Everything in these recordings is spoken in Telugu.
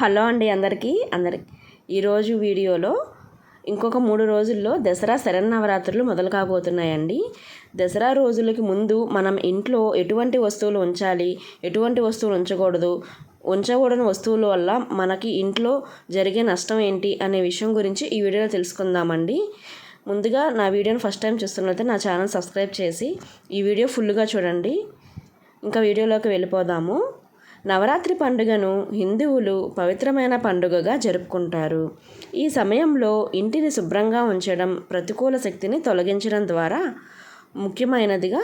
హలో అండి అందరికీ. అందరి ఈరోజు వీడియోలో ఇంకొక మూడు రోజుల్లో దసరా శరన్నవరాత్రులు మొదలు కాబోతున్నాయండి. దసరా రోజులకి ముందు మనం ఇంట్లో ఎటువంటి వస్తువులు ఉంచాలి ఎటువంటి వస్తువులు ఉంచకూడదు ఉంచకూడని వస్తువుల వల్ల మనకి ఇంట్లో జరిగే నష్టం ఏంటి అనే విషయం గురించి ఈ వీడియోలో తెలుసుకుందామండి. ముందుగా నా వీడియోని ఫస్ట్ టైం చూస్తున్నట్లయితే నా ఛానల్ సబ్స్క్రైబ్ చేసి ఈ వీడియో ఫుల్గా చూడండి. ఇంకా వీడియోలోకి వెళ్ళిపోదాము. నవరాత్రి పండుగను హిందువులు పవిత్రమైన పండుగగా జరుపుకుంటారు. ఈ సమయంలో ఇంటిని శుభ్రంగా ఉంచడం ప్రతికూల శక్తిని తొలగించడం ద్వారా ముఖ్యమైనదిగా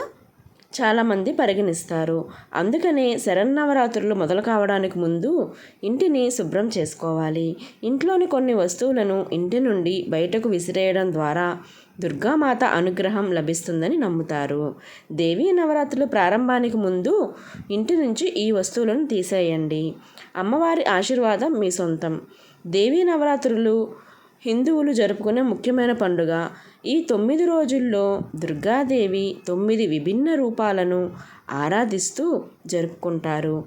చాలామంది పరిగణిస్తారు. అందుకనే శరన్నవరాత్రులు మొదలు కావడానికి ముందు ఇంటిని శుభ్రం చేసుకోవాలి. ఇంట్లోని కొన్ని వస్తువులను ఇంటి నుండి బయటకు విసిరేయడం ద్వారా దుర్గామాత అనుగ్రహం లభిస్తుందని నమ్ముతారు. దేవీ నవరాత్రులు ప్రారంభానికి ముందు ఇంటి నుంచి ఈ వస్తువులను తీసేయండి. అమ్మవారి ఆశీర్వాదం మీ సొంతం. దేవీ నవరాత్రులు హిందువులు జరుపుకునే ముఖ్యమైన పండుగ. ఈ తొమ్మిది రోజుల్లో దుర్గాదేవి తొమ్మిది విభిన్న రూపాలను ఆరాధిస్తూ జరుపుకుంటారు.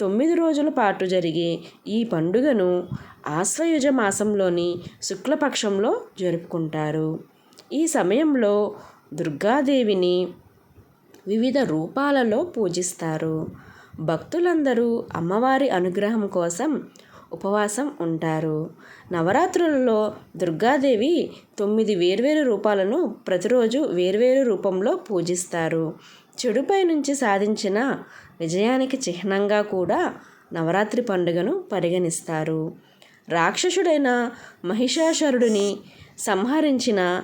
తొమ్మిది రోజుల పాటు జరిగే ఈ పండుగను ఆశ్వయుజ మాసంలోని శుక్లపక్షంలో జరుపుకుంటారు. ఈ సమయంలో దుర్గాదేవిని వివిధ రూపాలలో పూజిస్తారు. భక్తులందరూ అమ్మవారి అనుగ్రహం కోసం ఉపవాసం ఉంటారు. నవరాత్రులలో దుర్గాదేవి తొమ్మిది వేర్వేరు రూపాలను ప్రతిరోజు వేర్వేరు రూపంలో పూజిస్తారు. చెడుపై నుంచి సాధించిన విజయానికి చిహ్నంగా కూడా నవరాత్రి పండుగను పరిగణిస్తారు. రాక్షసుడైన మహిషాసురుడిని సంహరించిన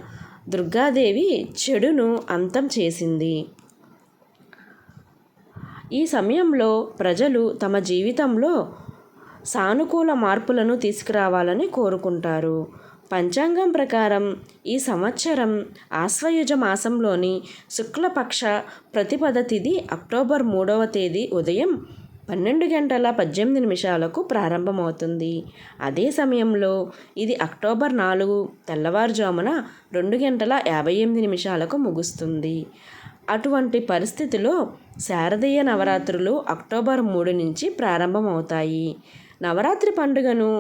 దుర్గాదేవి చెడును అంతం చేసింది. ఈ సమయంలో ప్రజలు తమ జీవితంలో సానుకూల మార్పులను తీసుకురావాలని కోరుకుంటారు. పంచాంగం ప్రకారం ఈ సంవత్సరం ఆశ్వయుజ మాసంలోని శుక్లపక్ష ప్రతిపద తిథి అక్టోబర్ మూడవ తేదీ ఉదయం పన్నెండు గంటల పద్దెనిమిది నిమిషాలకు ప్రారంభమవుతుంది. అదే సమయంలో ఇది అక్టోబర్ నాలుగు తెల్లవారుజామున రెండు గంటల యాభై ఎనిమిది నిమిషాలకు ముగుస్తుంది. అటువంటి పరిస్థితిలో శారదీయ నవరాత్రులు అక్టోబర్ మూడు నుంచి ప్రారంభమవుతాయి. నవరాత్రి పండుగను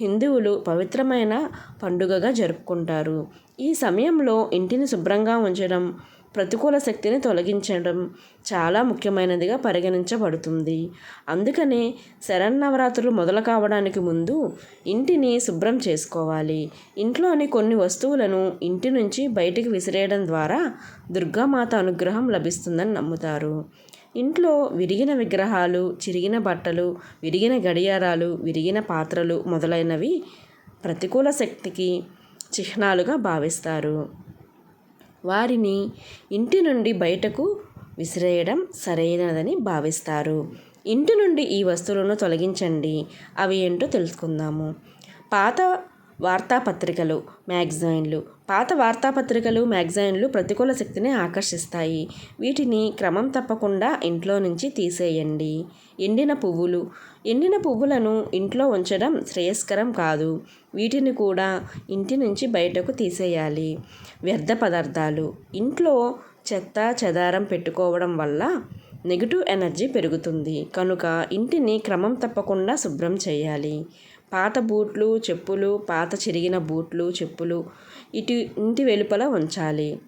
హిందువులు పవిత్రమైన పండుగగా జరుపుకుంటారు. ఈ సమయంలో ఇంటిని శుభ్రంగా ఉంచడం ప్రతికూల శక్తిని తొలగించడం చాలా ముఖ్యమైనదిగా పరిగణించబడుతుంది. అందుకనే శరన్నవరాత్రులు మొదలు కావడానికి ముందు ఇంటిని శుభ్రం చేసుకోవాలి. ఇంట్లోని కొన్ని వస్తువులను ఇంటి నుంచి బయటికి విసిరేయడం ద్వారా దుర్గామాత అనుగ్రహం లభిస్తుందని నమ్ముతారు. ఇంట్లో విరిగిన విగ్రహాలు చిరిగిన బట్టలు విరిగిన గడియారాలు విరిగిన పాత్రలు మొదలైనవి ప్రతికూల శక్తికి చిహ్నాలుగా భావిస్తారు. వారిని ఇంటి నుండి బయటకు విసిరేయడం సరైనదని భావిస్తారు. ఇంటి నుండి ఈ వస్తువులను తొలగించండి అవి ఏంటో తెలుసుకుందాము. పాత వార్తాపత్రికలు మ్యాగజైన్లు. పాత వార్తాపత్రికలు మ్యాగజైన్లు ప్రతికూల శక్తిని ఆకర్షిస్తాయి. వీటిని క్రమం తప్పకుండా ఇంట్లో నుంచి తీసేయండి. ఎండిన పువ్వులు. ఎండిన పువ్వులను ఇంట్లో ఉంచడం శ్రేయస్కరం కాదు. వీటిని కూడా ఇంటి నుంచి బయటకు తీసేయాలి. వ్యర్థ పదార్థాలు. ఇంట్లో చెత్త చెదారం పెట్టుకోవడం వల్ల నెగిటివ్ ఎనర్జీ పెరుగుతుంది. కనుక ఇంటిని క్రమం తప్పకుండా శుభ్రం చేయాలి. పాత బూట్లు చెప్పులు పాత చిరిగిన బూట్లు చెప్పులు ఇటు ఇంటి వెలుపల ఉంచాలి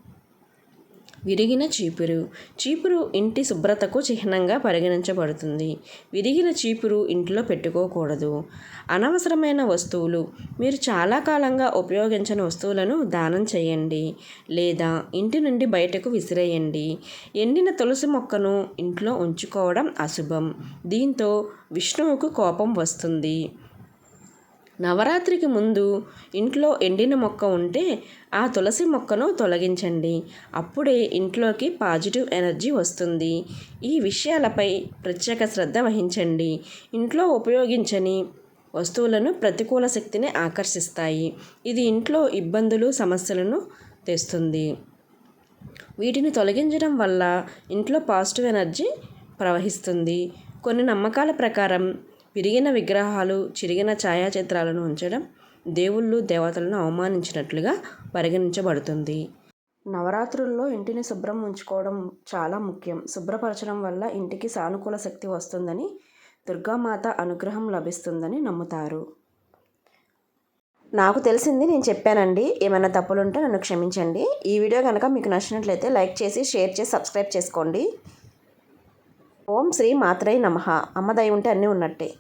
విరిగిన చీపురు. చీపురు ఇంటి శుభ్రతకు చిహ్నంగా పరిగణించబడుతుంది. విరిగిన చీపురు ఇంట్లో పెట్టుకోకూడదు. అనవసరమైన వస్తువులు. మీరు చాలా కాలంగా ఉపయోగించని వస్తువులను దానం చేయండి. లేదా ఇంటి నుండి బయటకు విసిరేయండి. ఎండిన తులసి మొక్కను ఇంట్లో ఉంచుకోవడం అశుభం. దీంతో విష్ణువుకు కోపం వస్తుంది. నవరాత్రికి ముందు ఇంట్లో ఎండిన మొక్క ఉంటే ఆ తులసి మొక్కను తొలగించండి. అప్పుడే ఇంట్లోకి పాజిటివ్ ఎనర్జీ వస్తుంది. ఈ విషయాలపై ప్రత్యేక శ్రద్ధ వహించండి. ఇంట్లో ఉపయోగించని వస్తువులను ప్రతికూల శక్తిని ఆకర్షిస్తాయి. ఇది ఇంట్లో ఇబ్బందులు సమస్యలను తెస్తుంది. వీటిని తొలగించడం వల్ల ఇంట్లో పాజిటివ్ ఎనర్జీ ప్రవహిస్తుంది. కొన్ని నమ్మకాల ప్రకారం విరిగిన విగ్రహాలు చిరిగిన ఛాయాచిత్రాలను ఉంచడం దేవుళ్ళు దేవతలను అవమానించినట్లుగా పరిగణించబడుతుంది. నవరాత్రుల్లో ఇంటిని శుభ్రం ఉంచుకోవడం చాలా ముఖ్యం. శుభ్రపరచడం వల్ల ఇంటికి సానుకూల శక్తి వస్తుందని దుర్గామాత అనుగ్రహం లభిస్తుందని నమ్ముతారు. నాకు తెలిసింది నేను చెప్పానండి. ఏమైనా తప్పులుంటే నన్ను క్షమించండి. ఈ వీడియో కనుక మీకు నచ్చినట్లయితే లైక్ చేసి షేర్ చేసి సబ్స్క్రైబ్ చేసుకోండి. ఓం శ్రీ మాత్రై నమ. అమ్మ దయ ఉంటే అన్నీ ఉన్నట్టే.